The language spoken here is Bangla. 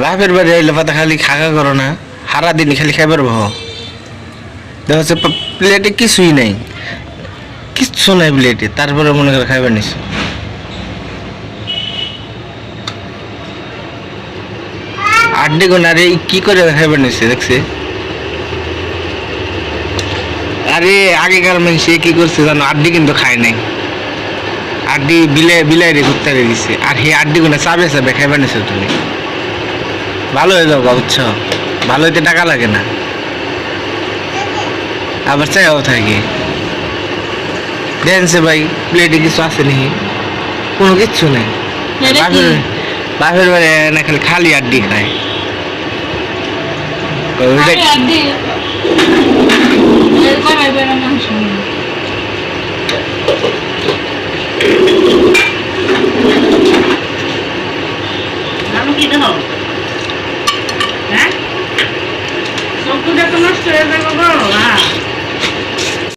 বাপের বাড়ি আইলে পাতা খালি খাগা করো না সারা দিন খালি খাইবার বহ। দেখা যাচ্ছে প্লেটে কিছুই নাই। কিচ্ছু নাই প্লেটে তারপরে মনে করে খাইবার নিস আড্ডি কোন আরে কি করে খাইবার নিচ্ছে দেখছে। আরে আগেকার মানুষ কি করছে জানো, আড্ডি কিন্তু খায় নাই। আড্ডি বিলাই বিলাই রে ঘুরতে দিছে। আর হে আড্ডি কোনে চাবে চাবে খাইবার নিছো তুমি। ভালো হয়ে যাব বুঝছ? ভালো হইতে টাকা লাগে না। আবার চাইও থাকি। দেন সে ভাই প্লেটে কিছু আছে নাকি? কোনো কিচ্ছু নেই। বাসের বাড়ি না খালি খালি আড্ডি খায়। আমি কি দেখাবো? 600の人やったことは